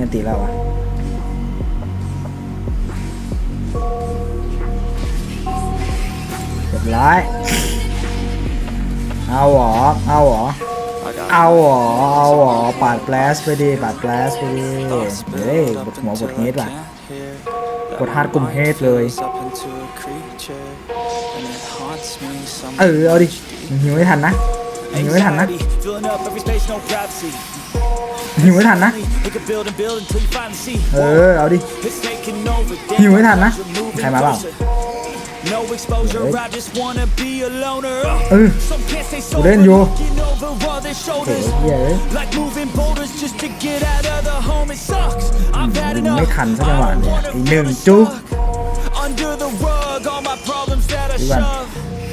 มีอันตีแล้วอะเรียบร้อยเอาหรอเอาหรอ I got เอาหรอเอาหรอปาดแปลสไปดิปาดแปลสไปดิเฮ้ยบทหัวบทเฮดว่ะกดฮาร์ดกลุ่มเฮดเลย เออเอาดิมึงหิวไม่ทันนะ มึงหิวไม่ทันนะ Filling up every space, no privacy. หิวไม่ทันนะ It could build and build until you finally see. เออเอาดิ It's taking over. หิวไม่ทันนะ Moving ใครมาเปล่า closer. No exposure, I just wanna be a loner. เออ Some can't stay กูเล่นอยู่ sober, looking over all their โอ้ย shoulders. เหี้ยเอ้ย Like moving boulders just to get out of the home. It sucks. I've had มึง enough. ไม่ทันสักจังหวะ I don't เนี่ย wanna อีกหนึ่ง feel จุ๊ก stuck Under the rug, all my problems that I ดูก่อน shove.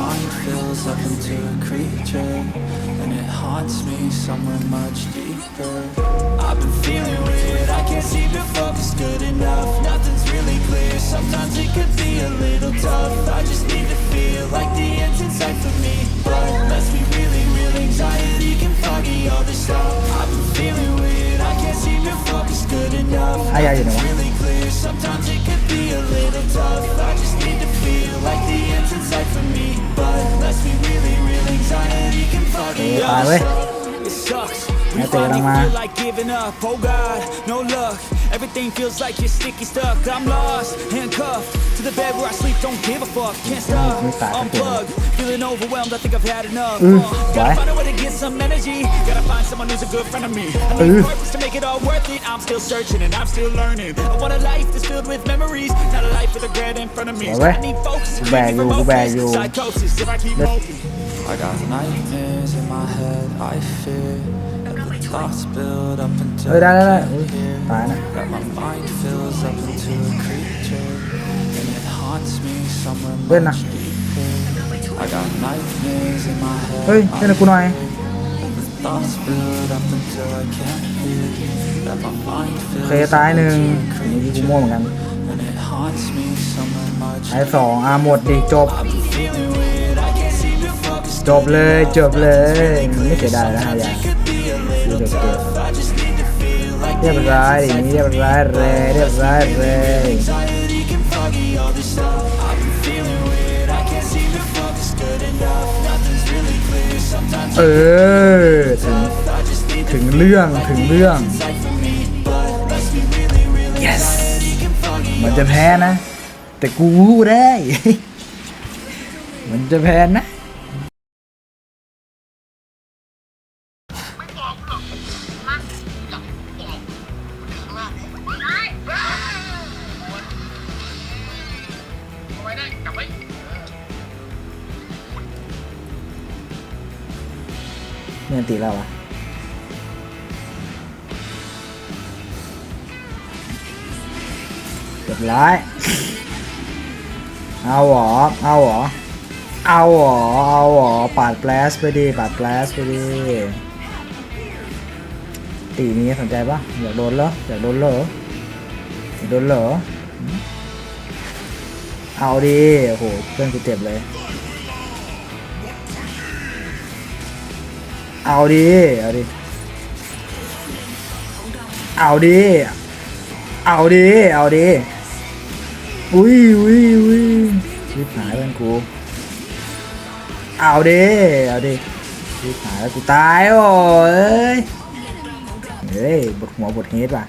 mind fills up into a creature And it haunts me somewhere much deeper. I've been feeling weird, I can't seem to focus good enough. Nothing's really clear, sometimes it could be a little tough. I just need to feel เออ all ตายเว้ย It sucks. Mẹ We tự finally làm mà. feel like giving up. Oh God, no luck. Everything feels like you're sticky stuck. I'm lost, handcuffed to the bed where I sleep. Don't give a fuck. Can't stop. Mày tạt cái kiểu này. Unplugged, feeling overwhelmed. I think I've had enough. Ừ, Uh, gotta phải. find a way to get some energy. Gotta find someone who's a good friend of me. I Ừ. need purpose to make it all worth it. I'm still searching and I'm still learning. I want a life that's filled with memories, not a life with a regret in front of me. Rồi đấy. I need focus to Cô keep bà me from vô, cô bà hopeless vô. psychosis. If I keep hoping. I got nightmares in my head, I fear That the thoughts build up until เฮ้ยได้ได้ได้ I อุ้ย can't hear ตายนะ That my mind fills up into a creature And it haunts me somewhere Bên nào? much deeper I got nightmares in my head เฮ้ยเล่นกับกูหน่อย The thoughts build up until I can't hear That my mind โอ fills เคตายหนึ่ง into a นี่กู creature ม่วงเหมือนกัน And it haunts me somewhere much ไอ้สองอาหมดดิจบ Feeling weird, จบเลยจบเลยไม่เสียดายนะฮะอย่าดูจบเกเรียบร้อยอย่างนี้เรียบร้อยเลยเรียบร้อยเลยเออถึงถึงเรื่องถึงเรื่อง yes มันจะแพ้นะ แต่กูได้ มันจะแพ้นะ มีอันตีแล้ววะเรียบร้อยเอาหรอเอาหรอเอาหรอเอาหรอปาดแปลสไปดิปาดแปลสไปดิตีนี้สนใจปะอยากโดนเหรออยากโดนเหรออยากโดนเหรอเอาดิโอ้โหเพื่อนกูเจ็บเลย เอาดิ เอาดิ เอาดิ เอาดิ เอาดิ อุ้ยอุ้ยอุ้ยชิบหายเพื่อนกู เอาดิ เอาดิชิบหายแล้วกูตายโอ้ยเฮ้ยบทหัวบทเฮดว่ะ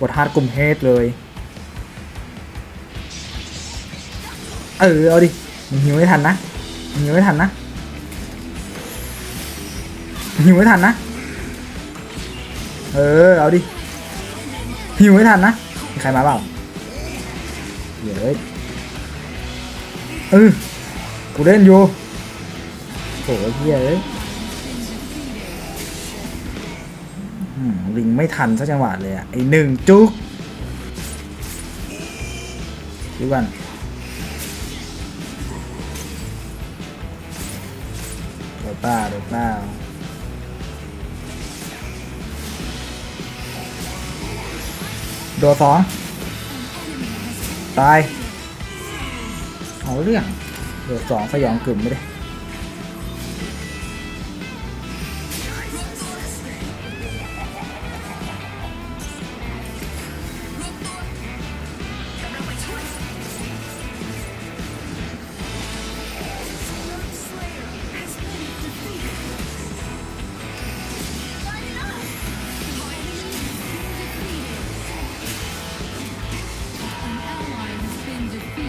บทฮาร์ดกลุ่มเฮดเลย เออ เอาดิ มึงหิวไม่ทันนะ มึงหิวไม่ทันนะ หิวไม่ทันนะ เออ เอาดิ หิวไม่ทันนะ มีใครมาเปล่าเดี๋ยวเอ้ยเอกูเล่นอยู่โหเฮียเอ้ยลิงไม่ทันสักจังหวะเลยอะไอหนึ่งจุกดูกันดเปล่าโดดเปล่า โดดสองตาย เอาเรื่อง โดดสองสยองกลุ่มไปเลย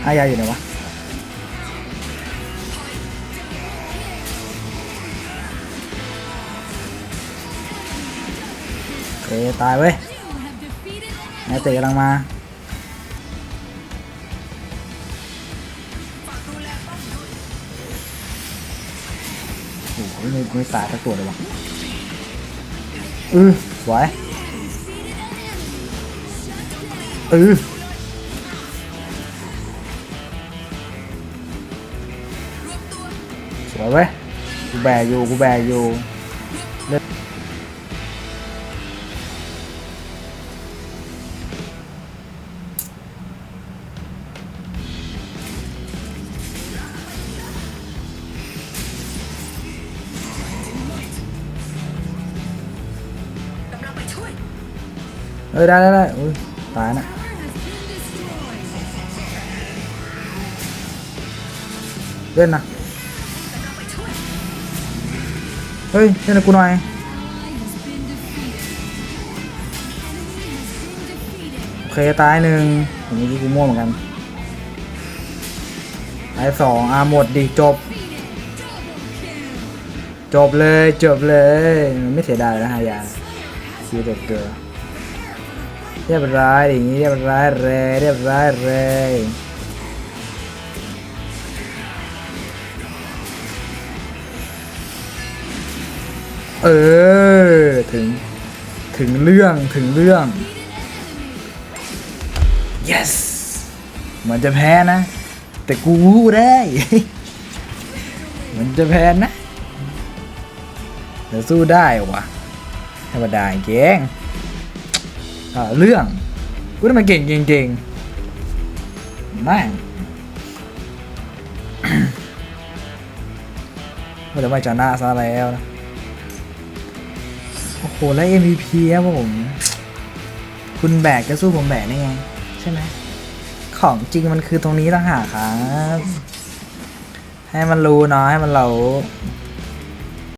อายาอยู่ไหนวะโอเคตายเว้ยนายเตะกำลังมาโอ้โหไม่ไม่ตายสักตัวเลยวะอือสวยอือ สวยเว้ยกูแบกอยู่กูแบกอยู่ เฮ้ยเล่นกับกูหน่อยโอเคตายหนึ่งผมเมื่อกี้กูม่วเหมือนกันตายสองอะหมดดิจบ จบเลยจบเลยมันไม่เสียดายนะฮายาคิวเด็กเกอร์เรียบร้อยอย่างงี้เรียบร้อยเลยเรียบร้อยเลย เออ ถึง ถึงเรื่อง ถึงเรื่อง yes เหมือนจะแพ้นะ แต่กูรู้ได้ เหมือนจะแพ้นะแต่สู้ได้วะธรรมดาเก่งอ่าเรื่องกูทำไมเก่งเก่งเก่งแม่งว่าจะไม่ชนะซะแล้วนะ โอ้โห แล้ว MVP ครับผม คุณแบกจะสู้ผมแบกได้ไง ใช่ไหม ของจริงมันคือตรงนี้ต่างหากครับ ให้มันรู้เนาะให้มันเรา